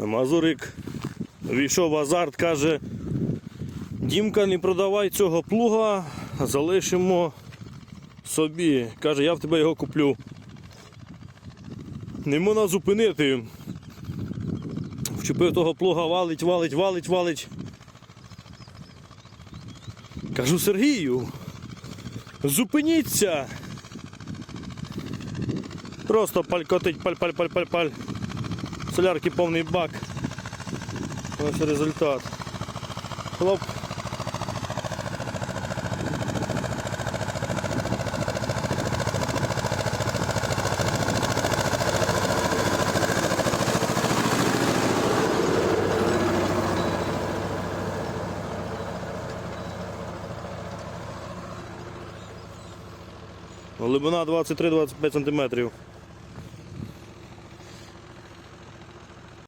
Мазурик війшов в азарт, каже, Дімка, не продавай цього плуга, залишимо собі. Каже, я в тебе його куплю. Не можна зупинити. Вчепив того плуга, валить, валить, валить, валить. Кажу Сергію, зупиніться. Просто палькотить, паль, Солярки повний бак. Ось результат. Хлоп. Глибина 23-25 см.